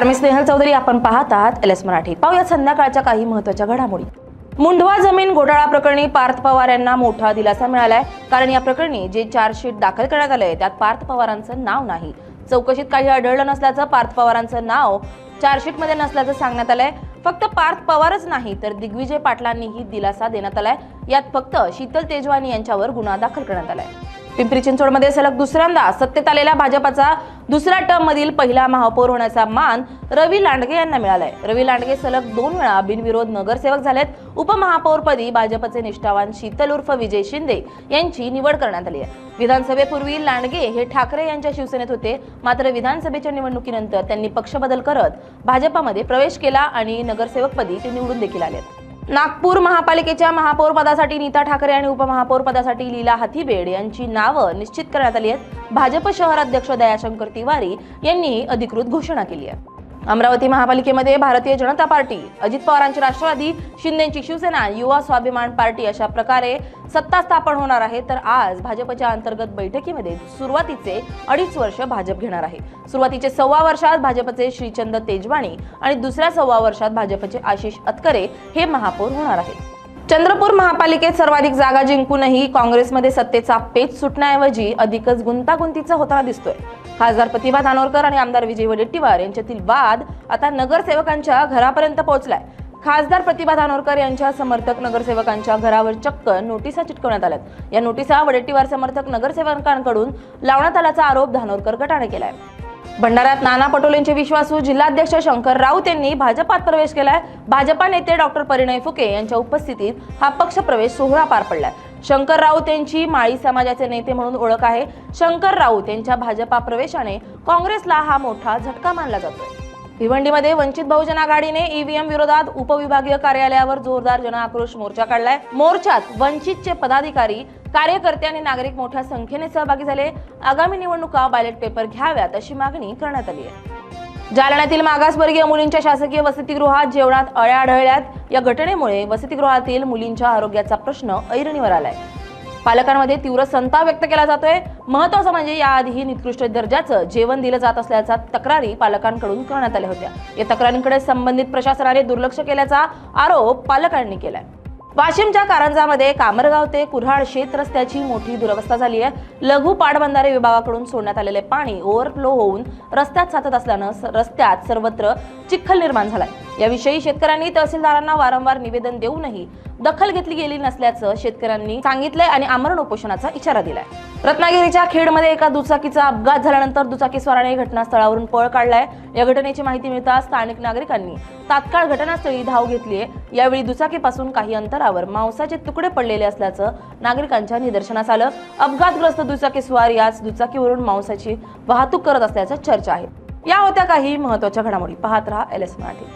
नमस्कार मी स्नेहल चौधरी. आपण पाहत आहात एल एस मराठी. पाहूया संध्याकाळच्या काही महत्त्वाच्या घडामोडी. मुंढवा जमीन घोटाळा प्रकरणी पार्थ पवार यांना मोठा दिलासा मिळालाय. कारण या प्रकरणी जे चार्जशीट दाखल करण्यात आलंय त्यात पार्थ पवारांचं नाव नाही. चौकशीत काही आढळलं नसल्याचं पार्थ पवारांचं नाव चार्जशीटमध्ये नसल्याचं सांगण्यात आलंय. फक्त पार्थ पवारच नाही तर दिग्विजय पाटलांनीही दिलासा देण्यात आलाय. यात फक्त शीतल तेजवानी यांच्यावर गुन्हा दाखल करण्यात आलाय. पिंपरी चिंचवडमध्ये सलग दुसऱ्यांदा सत्तेत आलेल्या भाजपाचा दुसऱ्या टर्म मधील पहिला महापौर होण्याचा मान रवी लांडगे यांना मिळालाय. रवी लांडगे सलग दोन वेळा बिनविरोध नगरसेवक झालेत. उपमहापौरपदी भाजपचे निष्ठावान शीतल उर्फ विजय शिंदे यांची निवड करण्यात आली आहे. विधानसभेपूर्वी लांडगे हे ठाकरे यांच्या शिवसेनेत होते. मात्र विधानसभेच्या निवडणुकीनंतर त्यांनी पक्षबदल करत भाजपामध्ये प्रवेश केला आणि नगरसेवकपदी ते निवडून देखील आलेत. नागपूर महापालिकेच्या महापौर पदासाठी नीता ठाकरे आणि उपमहापौर पदासाठी लीला हाथीबेड यांची नावं निश्चित करण्यात आली आहेत. भाजप शहराध्यक्ष दयाशंकर तिवारी यांनी अधिकृत घोषणा केली आहे. अमरावती महापालिकेमध्ये भारतीय जनता पार्टी अजित पवारांची राष्ट्रवादी शिंदेची शिवसेना युवा स्वाभिमान पार्टी अशा प्रकारे सत्ता स्थापन होणार आहे. तर आज भाजपच्या अंतर्गत बैठकीमध्ये सुरुवातीचे अडीच वर्ष भाजप घेणार आहे. सुरुवातीचे सव्वा वर्षात भाजपचे श्रीचंद तेजवाणी आणि दुसऱ्या सव्वा वर्षात भाजपचे आशिष अतकरे हे महापौर होणार आहेत. चंद्रपूर महापालिकेत सर्वाधिक जागा जिंकूनही काँग्रेसमध्ये सत्तेचा पेच सुटण्याऐवजी अधिकच गुंतागुंतीचा होताना दिसतोय. खासदार प्रतिभा धानोरकर आणि आमदार विजय वडेट्टीवार यांच्यातील वाद आता नगरसेवकांच्या घरापर्यंत पोहोचलाय. खासदार प्रतिभा धानोरकर यांच्या समर्थक नगरसेवकांच्या घरावर चक्क नोटिसा चिटकवण्यात आल्यात. या नोटिसा वडेट्टीवार समर्थक नगरसेवकांकडून लावण्यात आल्याचा आरोप धानोरकर गटाने केलाय. भंडाऱ्यात नाना पटोलेंचे विश्वासू जिल्हाध्यक्ष शंकर राऊत यांनी भाजपात प्रवेश केलाय. भाजपा नेते डॉक्टर परिणय फुके यांच्या उपस्थितीत हा पक्ष प्रवेश सोहळा पार पडलाय. शंकर राऊत यांची माळी समाजाचे नेते म्हणून ओळख आहे. शंकर राऊत यांच्या भाजपा प्रवेशाने काँग्रेसला हा मोठा झटका मानला जातोय. भिवंडीमध्ये वंचित बहुजन आघाडीने ईव्हीएम विरोधात उपविभागीय कार्यालयावर जोरदार जनआक्रोश मोर्चा काढलाय. मोर्चात वंचितचे पदाधिकारी कार्यकर्ते आणि नागरिक मोठ्या संख्येने सहभागी झाले. आगामी निवडणुका बॅलेट पेपर घ्याव्यात अशी मागणी करण्यात आली आहे. जालन्यातील मागासवर्गीय मुलींच्या शासकीय वसतिगृहात जेवणात अळ्या आढळल्यात या घटनेमुळे वसतिगृहातील मुलींच्या आरोग्याचा प्रश्न ऐरणीवर आलाय. पालकांमध्ये तीव्र संताप व्यक्त केला जातोय. महत्वाचं म्हणजे याआधीही निकृष्ट दर्जाचं जेवण दिलं जात असल्याचा तक्रारी पालकांकडून करण्यात आल्या होत्या. या तक्रारींकडे संबंधित प्रशासनाने दुर्लक्ष केल्याचा आरोप पालकांनी केलाय. वाशिमच्या कारंजामध्ये कामरगाव ते कुऱ्हाड शेत रस्त्याची मोठी दुरवस्था झाली आहे. लघु पाटबंधारे विभागाकडून सोडण्यात आलेले पाणी ओव्हरफ्लो होऊन रस्त्यात साचत असल्यानं स- रस्त्यात सर्वत्र चिखल निर्माण झालाय. याविषयी शेतकऱ्यांनी तहसीलदारांना वारंवार निवेदन देऊनही दखल घेतली गेली नसल्याचं शेतकऱ्यांनी सांगितलंय आणि आमरण उपोषणाचा इशारा दिलाय. रत्नागिरीच्या खेडमध्ये एका दुचाकीचा अपघात झाल्यानंतर दुचाकीस्वाराने घटनास्थळावरून पळ काढलाय. या घटनेची माहिती मिळताच स्थानिक नागरिकांनी तात्काळ घटनास्थळी धाव घेतलीय. यावेळी दुचाकीपासून काही अंतरावर मांसाचे तुकडे पडलेले असल्याचं नागरिकांच्या निदर्शनास आलं. अपघातग्रस्त दुचाकीस्वार याच दुचाकीवरून मांसाची वाहतूक करत असल्याचं चर्चा आहे. या होत्या काही महत्त्वाच्या घडामोडी. पाहत राहा एल एस मराठी.